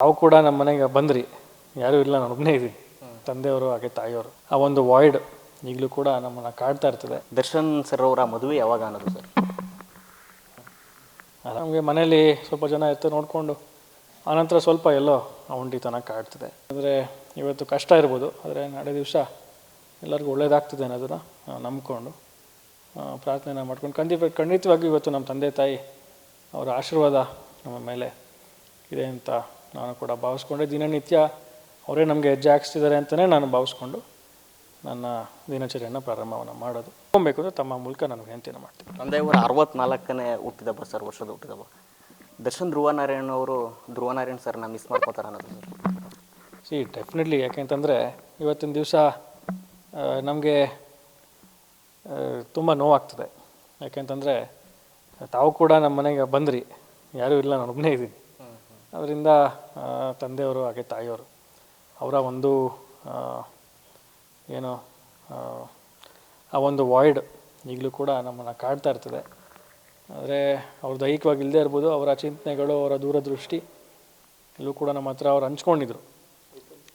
ತಾವು ಕೂಡ ನಮ್ಮ ಮನೆಗೆ ಬಂದ್ರಿ. ಯಾರೂ ಇಲ್ಲ ನಾನು ಒಬ್ಬನೇ ಇದ್ದೀನಿ. ತಂದೆಯವರು ಹಾಗೆ ತಾಯಿಯವರು. ಆ ಒಂದು ವಾಯ್ಡ್ ಈಗಲೂ ಕೂಡ ನಮ್ಮನ್ನು ಕಾಡ್ತಾ ಇರ್ತದೆ. ದರ್ಶನ್ ಸರ್ ಅವರ ಮದುವೆ ಯಾವಾಗ ಅನ್ನೋದು ಸರ್ ನಮಗೆ ಮನೇಲಿ ಸ್ವಲ್ಪ ಜನ ಇರ್ತಾರೆ ನೋಡಿಕೊಂಡು. ಆನಂತರ ಸ್ವಲ್ಪ ಎಲ್ಲೋ ಆ ಒಂಟಿತನ ಕಾಡ್ತದೆ. ಅಂದರೆ ಇವತ್ತು ಕಷ್ಟ ಇರ್ಬೋದು. ಆದರೆ ನಾಳೆ ದಿವಸ ಎಲ್ಲರಿಗೂ ಒಳ್ಳೇದಾಗ್ತದೆ ಅನ್ನೋದನ್ನು ನಂಬಿಕೊಂಡು ನಂಬ್ಕೊಂಡು ಪ್ರಾರ್ಥನೆ ಮಾಡ್ಕೊಂಡು ಖಂಡಿತ ಖಂಡಿತವಾಗಿ ಇವತ್ತು ನಮ್ಮ ತಂದೆ ತಾಯಿ ಅವರ ಆಶೀರ್ವಾದ ನಮ್ಮ ಮೇಲೆ ಇದೆ ಅಂತ ನಾನು ಕೂಡ ಭಾವಿಸ್ಕೊಂಡೆ. ದಿನನಿತ್ಯ ಅವರೇ ನಮಗೆ ಹೆಜ್ಜೆ ಹಾಕ್ಸ್ತಿದ್ದಾರೆ ಅಂತಲೇ ನಾನು ಭಾವಿಸ್ಕೊಂಡು ನನ್ನ ದಿನಚರಿಯನ್ನು ಪ್ರಾರಂಭವನ್ನು ಮಾಡೋದು. ಹೋಗಬೇಕು ಅಂದರೆ ತಮ್ಮ ಮೂಲಕ ನಾನು ವಿನಂತಿಯನ್ನು ಮಾಡ್ತೀನಿ. ತಂದೆಯವರ ಅರವತ್ನಾಲ್ಕನೇ ಹುಟ್ಟಿದಬ್ಬ ಸರ್ ವರ್ಷದ ಹುಟ್ಟಿದಬ್ಬ ದರ್ಶನ್ ಧ್ರುವ ನಾರಾಯಣ್ ಅವರು ಧ್ರುವನಾರಾಯಣ ಸರ್ನ ಮಿಸ್ ಮಾಡ್ಕೋತಾರೆ ಅನ್ನೋದು. ಸಿ ಡೆಫಿನೆಟ್ಲಿ ಯಾಕೆಂತಂದರೆ ಇವತ್ತಿನ ದಿವಸ ನಮಗೆ ತುಂಬ ನೋವಾಗ್ತದೆ. ಯಾಕೆಂತಂದರೆ ತಾವು ಕೂಡ ನಮ್ಮ ಮನೆಗೆ ಬಂದ್ರಿ. ಯಾರೂ ಇಲ್ಲ ನಾನು ಒಬ್ಬನೇ ಇದ್ದೀನಿ. ಅದರಿಂದ ತಂದೆಯವರು ಹಾಗೆ ತಾಯಿಯವರು ಅವರ ಒಂದು ಏನು ಆ, ಒಂದು ವಾಯ್ಡ್ ಈಗಲೂ ಕೂಡ ನಮ್ಮನ್ನು ಕಾಡ್ತಾ ಇರ್ತದೆ. ಆದರೆ ಅವ್ರು ದೈಹಿಕವಾಗಿ ಇಲ್ಲದೆ ಇರ್ಬೋದು ಅವರ ಚಿಂತನೆಗಳು ಅವರ ದೂರದೃಷ್ಟಿ ಎಲ್ಲೂ ಕೂಡ ನಮ್ಮ ಹತ್ರ ಅವ್ರು ಹಂಚ್ಕೊಂಡಿದ್ರು.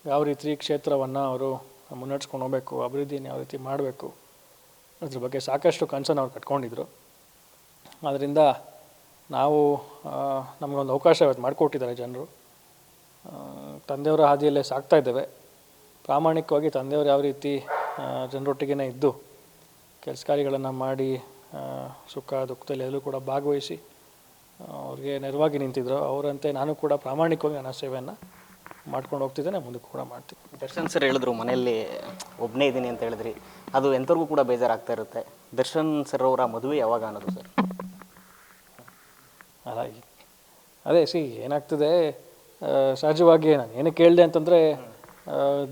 ಯಾವ ರೀತಿ ಕ್ಷೇತ್ರವನ್ನು ಅವರು ಮುನ್ನಡೆಸ್ಕೊಂಡು ಹೋಗಬೇಕು ಅಭಿವೃದ್ಧಿಯನ್ನು ಯಾವ ರೀತಿ ಮಾಡಬೇಕು ಅದ್ರ ಬಗ್ಗೆ ಸಾಕಷ್ಟು ಕನ್ಸರ್ನ್ ಅವ್ರು ಕಟ್ಕೊಂಡಿದ್ರು. ಆದ್ದರಿಂದ ನಾವು ನಮಗೊಂದು ಅವಕಾಶ ಇವತ್ತು ಮಾಡಿಕೊಟ್ಟಿದ್ದಾರೆ ಜನರು. ತಂದೆಯವರ ಹಾದಿಯಲ್ಲೇ ಸಾಕ್ತಾ ಇದ್ದೇವೆ. ಪ್ರಾಮಾಣಿಕವಾಗಿ ತಂದೆಯವರು ಯಾವ ರೀತಿ ಜನರೊಟ್ಟಿಗೆ ಇದ್ದು ಕೆಲಸ ಕಾರ್ಯಗಳನ್ನು ಮಾಡಿ ಸುಖ ದುಃಖದಲ್ಲಿ ಎಲ್ಲೂ ಕೂಡ ಭಾಗವಹಿಸಿ ಅವ್ರಿಗೆ ನೆರವಾಗಿ ನಿಂತಿದ್ರು. ಅವರಂತೆ ನಾನು ಕೂಡ ಪ್ರಾಮಾಣಿಕವಾಗಿ ನನ್ನ ಸೇವೆಯನ್ನು ಮಾಡ್ಕೊಂಡು ಹೋಗ್ತಿದ್ದೇನೆ, ಮುಂದಕ್ಕೆ ಕೂಡ ಮಾಡ್ತೀನಿ. ದರ್ಶನ್ ಸರ್ ಹೇಳಿದ್ರು, ಮನೆಯಲ್ಲಿ ಒಬ್ಬನೇ ಇದ್ದೀನಿ ಅಂತ ಹೇಳಿದ್ರಿ. ಅದು ಎಂಥವ್ರಿಗೂ ಕೂಡ ಬೇಜಾರಾಗ್ತಾ ಇರುತ್ತೆ. ದರ್ಶನ್ ಸರ್ ಅವರ ಮದುವೆ ಯಾವಾಗ ಅನ್ನೋದು ಸರ್? ಅಲ್ಲ ಅದೇ, ಸಿ, ಏನಾಗ್ತದೆ ಸಹಜವಾಗಿ ನಾನು ಏನಕ್ಕೆ ಕೇಳಿದೆ ಅಂತಂದರೆ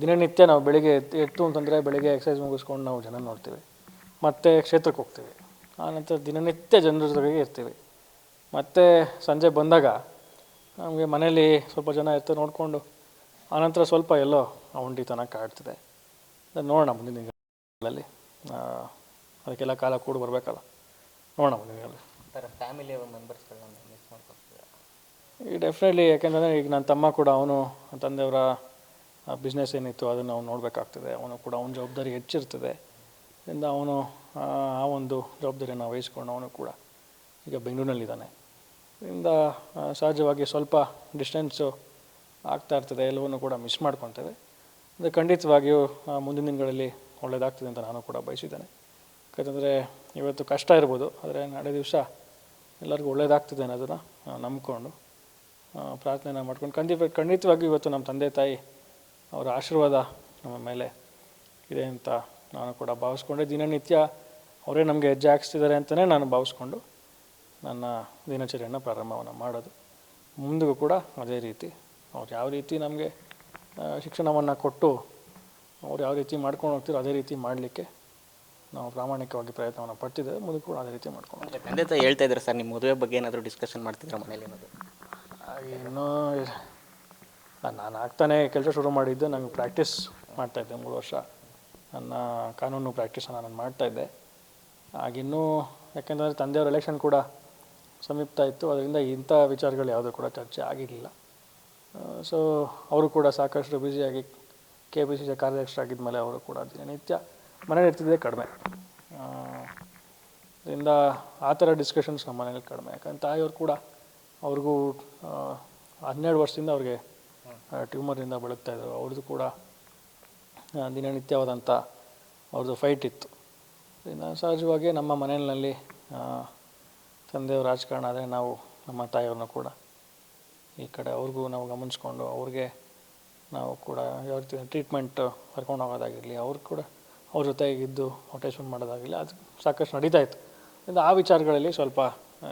ದಿನನಿತ್ಯ ನಾವು ಬೆಳಿಗ್ಗೆ ಎತ್ತು ಅಂತಂದರೆ ಬೆಳಿಗ್ಗೆ ಎಕ್ಸಸೈಸ್ ಮುಗಿಸ್ಕೊಂಡು ನಾವು ಜನ ನೋಡ್ತೀವಿ. ಮತ್ತು ಕ್ಷೇತ್ರಕ್ಕೆ ಹೋಗ್ತೀವಿ. ಆನಂತರ ದಿನನಿತ್ಯ ಜನರ ಜೊತೆಗೆ ಇರ್ತೀವಿ. ಮತ್ತು ಸಂಜೆ ಬಂದಾಗ ನಮಗೆ ಮನೇಲಿ ಸ್ವಲ್ಪ ಜನ ಇರ್ತಾರೆ ನೋಡಿಕೊಂಡು ಆನಂತರ ಸ್ವಲ್ಪ ಎಲ್ಲೋ ಒಂಟಿತನ ಕಾಡ್ತದೆ ನೋಡೋಣ ಮುಂದಿನ ದಿನಗಳಲ್ಲಿ. ಅದಕ್ಕೆಲ್ಲ ಕಾಲ ಕೂಡ ಬರಬೇಕಲ್ಲ. ನೋಡೋಣ ಮುಂದಿನ ದಿನಗಳಲ್ಲಿ. ಸರ್ ಫ್ಯಾಮಿಲಿ ಮಿಸ್ ಈಗ ಡೆಫಿನೆಟ್ಲಿ ಯಾಕೆಂದರೆ ಈಗ ನನ್ನ ತಮ್ಮ ಕೂಡ ಅವನು ತಂದೆಯವರ ಬಿಸ್ನೆಸ್ ಏನಿತ್ತು ಅದನ್ನು ಅವ್ನು ನೋಡಬೇಕಾಗ್ತದೆ. ಅವನು ಕೂಡ ಅವನ ಜವಾಬ್ದಾರಿ ಹೆಚ್ಚಿರ್ತದೆ. ಇದರಿಂದ ಅವನು, ಆ ಒಂದು ಜವಾಬ್ದಾರಿಯನ್ನು ವಹಿಸ್ಕೊಂಡು ಅವನು ಕೂಡ ಈಗ ಬೆಂಗಳೂರಿನಲ್ಲಿದ್ದಾನೆ. ಇದರಿಂದ ಸಹಜವಾಗಿ ಸ್ವಲ್ಪ ಡಿಸ್ಟೆನ್ಸು ಆಗ್ತಾ ಇರ್ತದೆ. ಎಲ್ಲವನ್ನೂ ಕೂಡ ಮಿಸ್ ಮಾಡ್ಕೊತೇವೆ. ಅಂದರೆ ಖಂಡಿತವಾಗಿಯೂ ಮುಂದಿನ ದಿನಗಳಲ್ಲಿ ಒಳ್ಳೆಯದಾಗ್ತದೆ ಅಂತ ನಾನು ಕೂಡ ಬಯಸಿದ್ದೇನೆ. ಯಾಕಂದರೆ ಇವತ್ತು ಕಷ್ಟ ಇರ್ಬೋದು. ಆದರೆ ನಾಳೆ ದಿವಸ ಎಲ್ಲರಿಗೂ ಒಳ್ಳೆಯದಾಗ್ತದೆ ಅನ್ನೋದನ್ನು ನಂಬಿಕೊಂಡು ಪ್ರಾರ್ಥನೆ ಮಾಡ್ಕೊಂಡು, ಖಂಡಿತ ಖಂಡಿತವಾಗಿ ಇವತ್ತು ನಮ್ಮ ತಂದೆ ತಾಯಿ ಅವರ ಆಶೀರ್ವಾದ ನಮ್ಮ ಮೇಲೆ ಇದೆ ಅಂತ ನಾನು ಕೂಡ ಭಾವಿಸ್ಕೊಂಡೆ. ದಿನನಿತ್ಯ ಅವರೇ ನಮಗೆ ಹೆಜ್ಜೆ ಹಾಕ್ಸ್ತಿದ್ದಾರೆ ಅಂತಲೇ ನಾನು ಭಾವಿಸ್ಕೊಂಡು ನನ್ನ ದಿನಚರಿಯನ್ನು ಪ್ರಾರಂಭವನ್ನು ಮಾಡೋದು. ಮುಂದಿಗೂ ಕೂಡ ಅದೇ ರೀತಿ, ಅವ್ರು ಯಾವ ರೀತಿ ನಮಗೆ ಶಿಕ್ಷಣವನ್ನು ಕೊಟ್ಟು ಅವ್ರು ಯಾವ ರೀತಿ ಮಾಡ್ಕೊಂಡು ಹೋಗ್ತಿರೋ ಅದೇ ರೀತಿ ಮಾಡಲಿಕ್ಕೆ ನಾವು ಪ್ರಾಮಾಣಿಕವಾಗಿ ಪ್ರಯತ್ನವನ್ನು ಪಟ್ಟಿದ್ದೇವೆ ಮುಂದೆ ಕೂಡ ಅದೇ ರೀತಿ ಮಾಡ್ಕೊಂಡು. ತಂದೆ ತಾಯಿ ಹೇಳ್ತಾ ಇದ್ದಾರೆ ಸರ್ ನಿಮ್ಮ ಮದುವೆ ಬಗ್ಗೆ ಏನಾದರೂ ಡಿಸ್ಕಷನ್ ಮಾಡ್ತಿದ್ರೆ ಮನೇಲಿ ಅನ್ನೋದು? ಇನ್ನೂ ನಾನು ಆಗ್ತಾನೆ ಕೆಲಸ ಶುರು ಮಾಡಿದ್ದು ನಂಗೆ ಪ್ರಾಕ್ಟೀಸ್ ಮಾಡ್ತಾಯಿದ್ದೆ ಮೂರು ವರ್ಷ. ನನ್ನ ಕಾನೂನು ಪ್ರಾಕ್ಟೀಸನ್ನು ನಾನು ಮಾಡ್ತಾಯಿದ್ದೆ ಆಗಿನ್ನೂ ಯಾಕೆಂದರೆ ತಂದೆಯವ್ರ ಎಲೆಕ್ಷನ್ ಕೂಡ ಸಮೀಪ್ತ ಇತ್ತು ಅದರಿಂದ ಇಂಥ ವಿಚಾರಗಳು ಯಾವುದೂ ಕೂಡ ಚರ್ಚೆ ಆಗಿರಲಿಲ್ಲ. ಸೊ ಅವರು ಕೂಡ ಸಾಕಷ್ಟು ಬ್ಯುಸಿಯಾಗಿ ಕೆ ಪಿ ಸಿ ಸಿ ಕಾರ್ಯಾಧ್ಯಕ್ಷರಾಗಿದ್ದ ಅವರು ಕೂಡ ದಿನನಿತ್ಯ ಮನೇಲಿ ಇರ್ತಿದ್ದೇ ಕಡಿಮೆ. ಇದರಿಂದ ಆ ಥರ ಡಿಸ್ಕಷನ್ಸ್ ನಮ್ಮ ಮನೇಲಿ ಕಡಿಮೆ. ಯಾಕಂದ್ರೆ ತಾಯಿಯವ್ರು ಕೂಡ ಅವ್ರಿಗೂ ಹನ್ನೆರಡು ವರ್ಷದಿಂದ ಅವ್ರಿಗೆ ಟ್ಯೂಮರಿಂದ ಇದ್ದರು ಅವ್ರದ್ದು ಕೂಡ ದಿನನಿತ್ಯವಾದಂಥ ಅವ್ರದ್ದು ಫೈಟ್ ಇತ್ತು. ಇದರಿಂದ ಸಹಜವಾಗಿ ನಮ್ಮ ಮನೆಯಲ್ಲಿ ತಂದೆಯವ್ರ ರಾಜಕಾರಣ ಆದರೆ ನಾವು ನಮ್ಮ ತಾಯಿಯವ್ರನ್ನ ಕೂಡ ಈ ಕಡೆ ಅವ್ರಿಗೂ ನಾವು ಗಮನಿಸ್ಕೊಂಡು ಅವ್ರಿಗೆ ನಾವು ಕೂಡ ಯಾವ ರೀತಿ ಟ್ರೀಟ್ಮೆಂಟ್ ಕರ್ಕೊಂಡು ಹೋಗೋದಾಗಿರಲಿ ಅವ್ರಿಗೆ ಕೂಡ ಅವ್ರ ಜೊತೆಗಿದ್ದು ಅಟ್ಯಾಚ್ಮೆಂಟ್ ಮಾಡೋದಾಗಿಲ್ಲ ಅದು ಸಾಕಷ್ಟು ನಡೀತಾ ಇತ್ತು. ಇಂದ ಆ ವಿಚಾರಗಳಲ್ಲಿ ಸ್ವಲ್ಪ ಆ,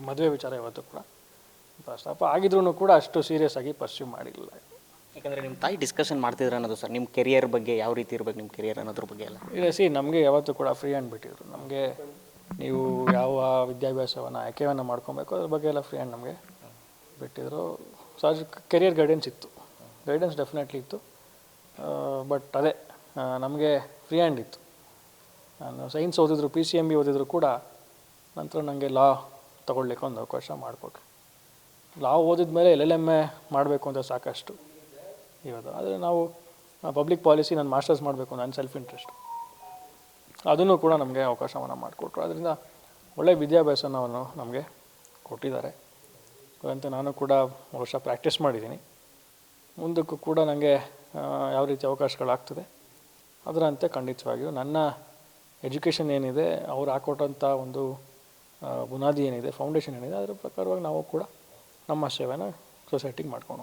ಮದುವೆ ವಿಚಾರ ಇವತ್ತು ಕೂಡ ಪ್ರಸ್ತಾಪ ಆಗಿದ್ರೂ ಕೂಡ ಅಷ್ಟು ಸೀರಿಯಸ್ ಆಗಿ ಪರ್ಸ್ಯೂ ಮಾಡಿಲ್ಲ ಯಾಕಂದರೆ ನಿಮ್ಮ ತಾಯಿ ಡಿಸ್ಕಷನ್ ಮಾಡ್ತಿದ್ರು ಅನ್ನೋದು ಸರ್ ನಿಮ್ಮ ಕೆರಿಯರ್ ಬಗ್ಗೆ ಯಾವ ರೀತಿ ಇರಬೇಕು ನಿಮ್ಮ ಕೆರಿಯರ್ ಅನ್ನೋದ್ರ ಬಗ್ಗೆ ಎಲ್ಲ? ಇಲ್ಲ ಸಿ ನಮಗೆ ಯಾವತ್ತೂ ಕೂಡ ಫ್ರೀ ಹ್ಯಾಂಡ್ ಬಿಟ್ಟಿದ್ರು ನಮಗೆ ನೀವು ಯಾವ ವಿದ್ಯಾಭ್ಯಾಸವನ್ನು ಆಯ್ಕೆಯನ್ನು ಮಾಡ್ಕೊಬೇಕು ಅದ್ರ ಬಗ್ಗೆ ಎಲ್ಲ ಫ್ರೀ ಹ್ಯಾಂಡ್ ನಮಗೆ ಬಿಟ್ಟಿದ್ರು. ಸಹಜ ಕೆರಿಯರ್ ಗೈಡೆನ್ಸ್ ಇತ್ತು. ಗೈಡೆನ್ಸ್ ಡೆಫಿನೆಟ್ಲಿ ಇತ್ತು. ಬಟ್ ಅದೇ ನಮಗೆ ಫ್ರೀ ಹ್ಯಾಂಡ್ ಇತ್ತು. ನಾನು ಸೈನ್ಸ್ ಓದಿದ್ರು ಪಿ ಸಿ ಎಂ ಬಿ ಓದಿದ್ರು ಕೂಡ ನಂತರ ನನಗೆ ಲಾ ತೊಗೊಳ್ಲಿಕ್ಕೆ ಒಂದು ಅವಕಾಶ ಮಾಡಿಕೊಟ್ರು. ಲಾ ಓದಿದ ಮೇಲೆ ಎಲ್ ಎಲ್ ಎಂ ಎ ಮಾಡಬೇಕು ಅಂತ ಸಾಕಷ್ಟು ಇವತ್ತು ಆದರೆ ನಾವು ಪಬ್ಲಿಕ್ ಪಾಲಿಸಿ ನಾನು ಮಾಸ್ಟರ್ಸ್ ಮಾಡಬೇಕು ನನ್ನ ಸೆಲ್ಫ್ ಇಂಟ್ರೆಸ್ಟ್ ಅದನ್ನು ಕೂಡ ನಮಗೆ ಅವಕಾಶವನ್ನು ಮಾಡಿಕೊಟ್ರು. ಅದರಿಂದ ಒಳ್ಳೆಯ ವಿದ್ಯಾಭ್ಯಾಸವನ್ನು ನಮಗೆ ಕೊಟ್ಟಿದ್ದಾರೆ. ಅಂತ ನಾನು ಕೂಡ ವರ್ಷ ಪ್ರಾಕ್ಟೀಸ್ ಮಾಡಿದ್ದೀನಿ. ಮುಂದಕ್ಕೂ ಕೂಡ ನನಗೆ ಯಾವ ರೀತಿ ಅವಕಾಶಗಳಾಗ್ತದೆ ಅದರಂತೆ ಖಂಡಿತವಾಗಿಯೂ ನನ್ನ ಎಜುಕೇಷನ್ ಏನಿದೆ, ಅವ್ರು ಹಾಕೊಟ್ಟಂಥ ಒಂದು ಬುನಾದಿ ಏನಿದೆ, ಫೌಂಡೇಶನ್ ಏನಿದೆ, ಅದರ ಪ್ರಕಾರವಾಗಿ ನಾವು ಕೂಡ ನಮ್ಮ ಸೇವೆನ ಸೊಸೈಟಿಗೆ ಮಾಡ್ಕೊಂಡು